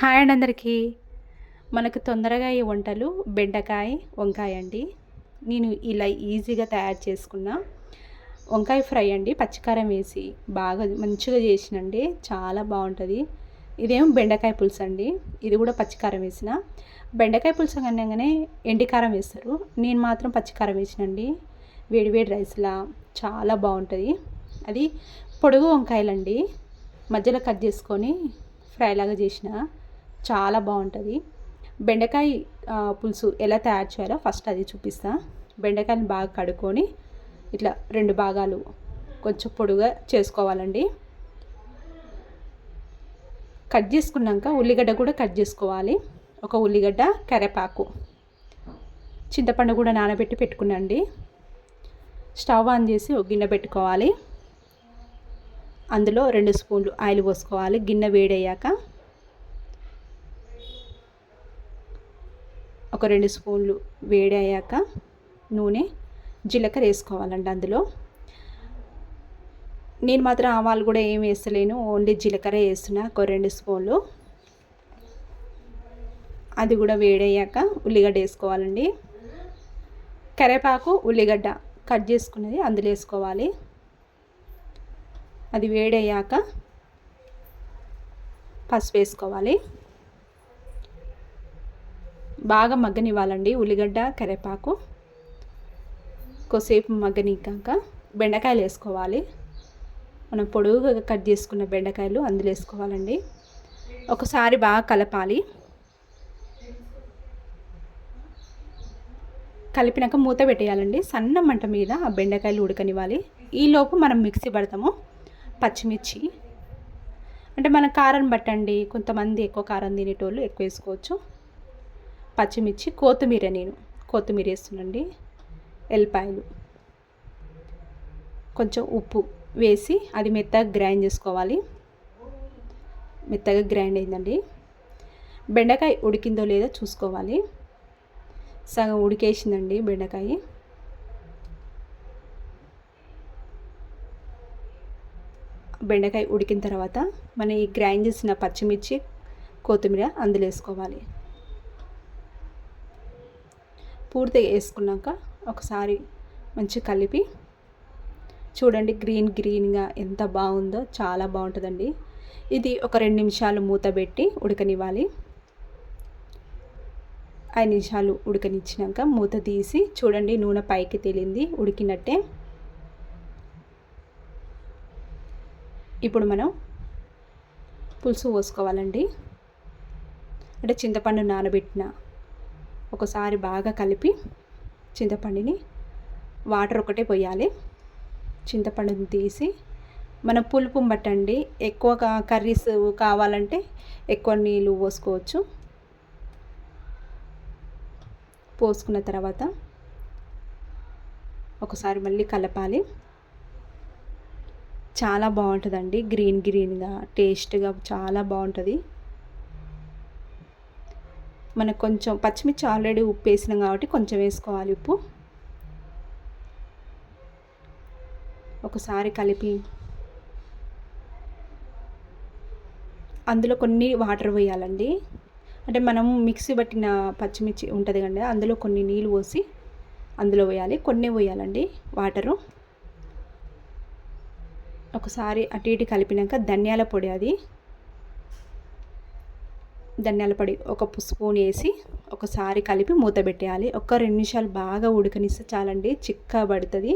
Hi అండి అందరికీ. మనకు తొందరగా ఈ వంటలు బెండకాయ వంకాయ అండి. నేను ఇలా ఈజీగా తయారు చేసుకున్న వంకాయ ఫ్రై అండి. పచ్చికారం వేసి బాగా మంచిగా చేసినండి. చాలా బాగుంటుంది. ఇదేమో బెండకాయ పులుసు అండి. ఇది కూడా పచ్చికారం వేసిన. బెండకాయ పులుసు అనగానే ఎండికారం వేస్తారు. నేను మాత్రం పచ్చికారం వేసినండి. వేడి వేడి రైస్లా. చాలా బాగుంటుంది. అది పొడుగు వంకాయలండి. మధ్యలో కట్ చేసుకొని ఫ్రైలాగా చేసినా చేసిన చాలా బాగుంటుంది. బెండకాయ పులుసు ఎలా తయారు చేయాలో ఫస్ట్ అది చూపిస్తా. బెండకాయని బాగా కడుక్కొని ఇట్లా రెండు భాగాలు కొంచెం పొడుగా చేసుకోవాలండి. కట్ చేసుకున్నాక ఉల్లిగడ్డ కూడా కట్ చేసుకోవాలి. ఒక ఉల్లిగడ్డ కరివేపాకు చింతపండు కూడా నానబెట్టి పెట్టుకునండి స్టవ్ ఆన్ చేసి ఒక గిన్నె పెట్టుకోవాలి. అందులో రెండు స్పూన్లు ఆయిల్ పోసుకోవాలి. గిన్నె వేడయ్యాక ఒక రెండు స్పూన్లు వేడి అయ్యాక నూనె జీలకర్ర వేసుకోవాలండి అందులో. నేను మాత్రం ఆవాలు కూడా ఏం వేస్తలేను ఓన్లీ జీలకర్ర వేస్తున్నా ఒక రెండు స్పూన్లు. అది కూడా వేడయ్యాక ఉల్లిగడ్డ వేసుకోవాలండి. కరివేపాకు ఉల్లిగడ్డ కట్ చేసుకున్నది అందులో వేసుకోవాలి. అది వేడయ్యాక పసుపు వేసుకోవాలి. బాగా మగ్గనివ్వాలండి ఉల్లిగడ్డ కరివేపాకు కొద్దిసేపు మగ్గనికాక బెండకాయలు వేసుకోవాలి. మనం పొడవుగా కట్ చేసుకున్న బెండకాయలు అందులో వేసుకోవాలండి. ఒకసారి బాగా కలపాలి. కలిపినాక మూత పెట్టేయాలండి. సన్న మంట మీద ఆ బెండకాయలు ఉడకనివ్వాలి. ఈలోపు మనం మిక్సీ పడతాము. పచ్చిమిర్చి. అంటే మన కారం బట్టండి కొంతమంది ఎక్కువ కారం తినేటోళ్ళు ఎక్కువ వేసుకోవచ్చు. పచ్చిమిర్చి కొత్తిమీర నేను. కొత్తిమీర వేస్తున్నాండి ఎల్లిపాయలు. కొంచెం ఉప్పు వేసి అది మెత్తగా గ్రైండ్ చేసుకోవాలి. మెత్తగా గ్రైండ్ అయిందండి. బెండకాయ ఉడికిందో లేదో చూసుకోవాలి. సగం ఉడికేసిందండి బెండకాయ. బెండకాయ ఉడికిన తర్వాత మనం ఈ గ్రైండ్ చేసిన పచ్చిమిర్చి కొత్తిమీర అందులో వేసుకోవాలి. పూర్తిగా వేసుకున్నాక ఒకసారి మంచి కలిపి చూడండి గ్రీన్ గ్రీన్గా ఎంత బాగుందో చాలా బాగుంటుందండి. ఇది ఒక రెండు నిమిషాలు మూత పెట్టి ఉడకనివ్వాలి. ఐదు నిమిషాలు ఉడకనిచ్చినాక మూత తీసి చూడండి నూనె పైకి తేలింది ఉడికినట్టే. ఇప్పుడు మనం పులుసు పోసుకోవాలండి. అంటే చింతపండు నానబెట్టిన ఒకసారి బాగా కలిపి చింతపండుని వాటర్ ఒకటే పోయాలి. చింతపండుని తీసి మన పులుపు బట్టండి. ఎక్కువ కర్రీస్ కావాలంటే ఎక్కువ నీళ్ళు పోసుకోవచ్చు. పోసుకున్న తర్వాత ఒకసారి మళ్ళీ కలపాలి. చాలా బాగుంటుందండి. గ్రీన్ గ్రీన్గా టేస్ట్గా చాలా బాగుంటుంది. మనకు కొంచెం పచ్చిమిర్చి ఆల్రెడీ ఉప్పు వేసినాం కాబట్టి కొంచెం వేసుకోవాలి ఉప్పు. ఒకసారి కలిపి అందులో కొన్ని వాటర్ వేయాలండి. అంటే మనం మిక్సీ పట్టిన పచ్చిమిర్చి ఉంటుంది కండి అందులో కొన్ని నీళ్ళు పోసి అందులో వేయాలి. కొన్ని వేయాలండి వాటరు. ఒకసారి అటు ఇటు కలిపినాక ధనియాల పొడి అది. ధనియాల పొడి ఒక స్పూన్ వేసి ఒకసారి కలిపి మూత పెట్టేయాలి. ఒక రెండు నిమిషాలు బాగా ఉడకనిస్తే చాలండి. చిక్క పడుతుంది.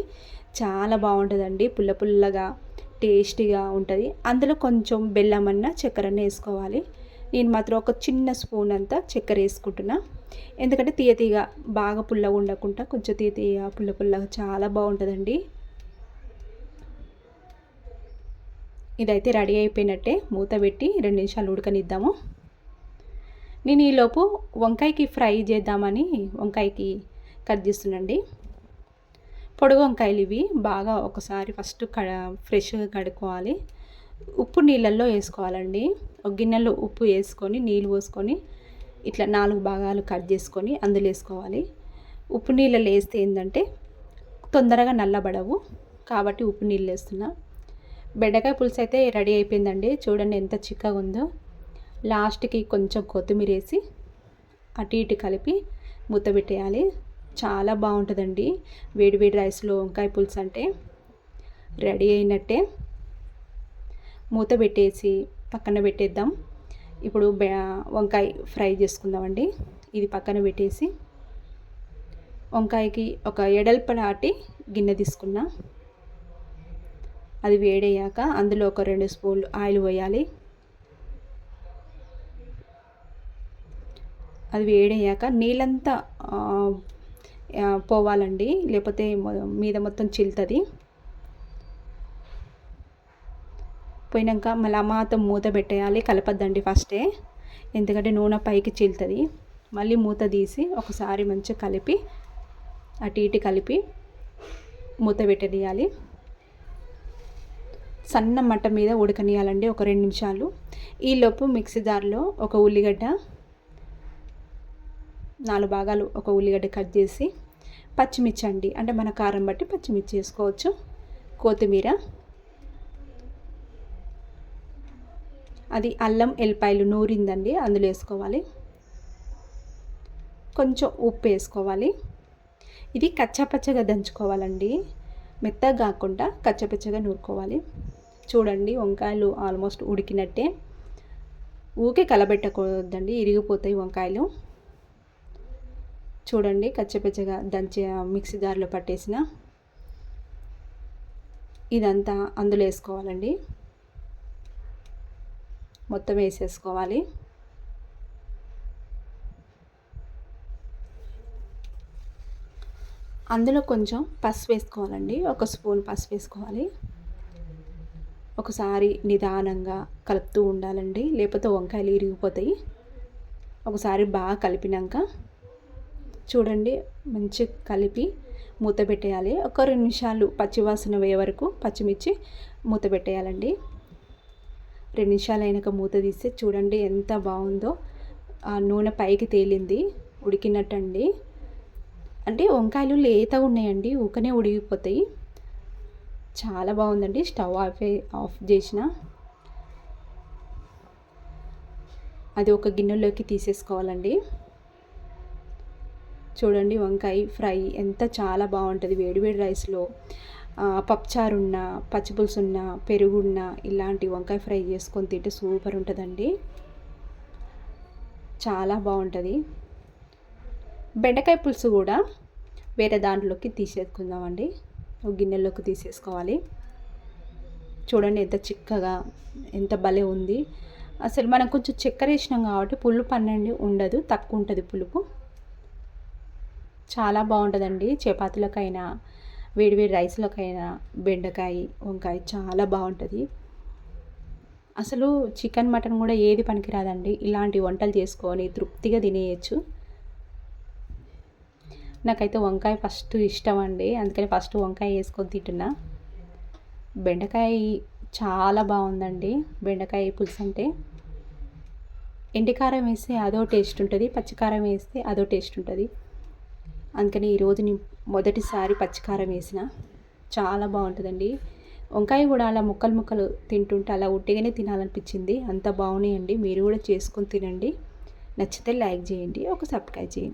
చాలా బాగుంటుందండి. పుల్ల పుల్లగా టేస్టీగా ఉంటుంది. అందులో కొంచెం బెల్లం అన్న చక్కెర వేసుకోవాలి. నేను మాత్రం ఒక చిన్న స్పూన్ అంతా చక్కెర వేసుకుంటున్నా. ఎందుకంటే తీయ తీయగా బాగా పుల్లగా ఉండకుండా కొంచెం తీయ తీయ పుల్ల పుల్లగా చాలా బాగుంటుందండి. ఇదైతే రెడీ అయిపోయినట్టే. మూత పెట్టి రెండు నిమిషాలు ఉడకనిద్దాము. నేను ఈలోపు వంకాయకి ఫ్రై చేద్దామని వంకాయకి కట్ చేస్తున్నాండి పొడుగు వంకాయలు ఇవి బాగా ఒకసారి ఫస్ట్ కడ ఫ్రెష్గా కడుక్కోవాలి. ఉప్పు నీళ్ళల్లో వేసుకోవాలండి. ఒక గిన్నెలో ఉప్పు వేసుకొని నీళ్ళు పోసుకొని ఇట్లా నాలుగు భాగాలు కట్ చేసుకొని అందులో వేసుకోవాలి. ఉప్పు నీళ్ళలో వేస్తే ఏంటంటే తొందరగా నల్లబడవు. కాబట్టి ఉప్పు నీళ్ళు వేస్తున్నా. బెండకాయ పులుసు అయితే రెడీ అయిపోయిందండి. చూడండి ఎంత చిక్కగా ఉందో. లాస్ట్కి కొంచెం కొత్తిమీర వేసి అటు ఇటు కలిపి మూత పెట్టేయాలి. చాలా బాగుంటుందండి. వేడి వేడి రైస్లో వంకాయ పులుసు అంటే రెడీ అయినట్టే. మూత పెట్టేసి పక్కన పెట్టేద్దాం. ఇప్పుడు వంకాయ ఫ్రై చేసుకుందామండి. ఇది పక్కన పెట్టేసి వంకాయకి ఒక ఎడల్పలాటి గిన్నె తీసుకున్నా. అది వేడయ్యాక అందులో ఒక రెండు స్పూన్లు ఆయిల్ పోయాలి. అది వేడయ్యాక నీళ్ళంతా పోవాలండి. లేకపోతే మీద మొత్తం చిల్తుంది పోయినాక మళ్ళీ మాత్రం మూత పెట్టేయాలి. కలపద్దండి ఫస్టే. ఎందుకంటే నూనె పైకి చీలుతుంది మళ్ళీ మూత తీసి ఒకసారి మంచిగా కలిపి అటు ఇటు కలిపి మూత పెట్టేయాలి సన్న మట్ట మీద ఉడకనియాలండి ఒక రెండు నిమిషాలు. ఈలోపు మిక్సీ జార్లో ఒక ఉల్లిగడ్డ నాలుగు భాగాలు ఒక ఉల్లిగడ్డ కట్ చేసి పచ్చిమిర్చి అండి. అంటే మన కారం బట్టి పచ్చిమిర్చి వేసుకోవచ్చు. కొత్తిమీర. అది అల్లం ఎల్లిపాయలు నూరిందండి. అందులో వేసుకోవాలి. కొంచెం ఉప్పు వేసుకోవాలి. ఇది కచ్చపచ్చగా దంచుకోవాలండి. మెత్తగా కాకుండా కచ్చపచ్చగా నూరుకోవాలి. చూడండి వంకాయలు ఆల్మోస్ట్ ఉడికినట్టే. ఊకే కలబెట్టకూడదండి. ఇరిగిపోతాయి వంకాయలు. చూడండి కచ్చపచ్చగా దంచి మిక్సీ జార్లో పట్టేసిన ఇదంతా అందులో వేసుకోవాలండి. మొత్తం వేసేసుకోవాలి. అందులో కొంచెం పసుపు వేసుకోవాలండి. ఒక స్పూన్ పసుపు వేసుకోవాలి. ఒకసారి నిదానంగా కలుపుతూ ఉండాలండి. లేకపోతే వంకాయలు ఇరిగిపోతాయి. ఒకసారి బాగా కలిపినాక చూడండి మంచి కలిపి మూత పెట్టేయాలి. ఒక రెండు నిమిషాలు పచ్చివాసన వేయ వరకు పచ్చిమిర్చి మూత పెట్టేయాలండి. రెండు నిమిషాలు అయినాక మూత తీస్తే చూడండి ఎంత బాగుందో. ఆ నూనె పైకి తేలింది ఉడికినట్టండి. అంటే వంకాయలు లేతగా ఉన్నాయండి ఊకనే ఉడిగిపోతాయి చాలా బాగుందండి స్టవ్ ఆఫ్ ఆఫ్ చేసిన. అది ఒక గిన్నెలోకి తీసేసుకోవాలండి. చూడండి వంకాయ ఫ్రై ఎంత చాలా బాగుంటుంది. వేడివేడి రైస్లో పప్పుచారున్న పచ్చిపులుసు ఉన్న పెరుగున్న ఇలాంటి వంకాయ ఫ్రై చేసుకొని తింటే సూపర్ ఉంటుందండి. చాలా బాగుంటుంది. బెండకాయ పులుసు కూడా వేరే దాంట్లోకి తీసేసుకుందామండి. ఒక గిన్నెలోకి తీసేసుకోవాలి. చూడండి ఎంత చిక్కగా ఎంత భలే ఉంది. అసలు మనం కొంచెం చక్కెర వేసినాం కాబట్టి పులుపు అనండి ఉండదు తక్కువ ఉంటుంది పులుపు. చాలా బాగుంటుందండి. చపాతీలకైనా వేడివేడి రైస్లోకైనా బెండకాయ వంకాయ చాలా బాగుంటుంది. అసలు చికెన్ మటన్ కూడా ఏది పనికిరాదండి. ఇలాంటి వంటలు చేసుకొని తృప్తిగా తినేయచ్చు. నాకైతే వంకాయ ఫస్ట్ ఇష్టం అండి. అందుకని ఫస్ట్ వంకాయ వేసుకొని తింటున్నా. బెండకాయ చాలా బాగుందండి. బెండకాయ పులుసు అంటే ఎండికారం వేస్తే అదో టేస్ట్ ఉంటుంది. పచ్చికారం వేస్తే అదో టేస్ట్ ఉంటుంది. అందుకని ఈరోజు నేను మొదటిసారి పచ్చికారం వేసిన. చాలా బాగుంటుందండి. వంకాయ కూడా అలా ముక్కలు ముక్కలు తింటుంటే అలా ఉట్టిగానే తినాలనిపించింది. అంత బాగున్నాయండి. మీరు కూడా చేసుకొని తినండి. నచ్చితే లైక్ చేయండి. ఒక సబ్స్క్రైబ్ చేయండి.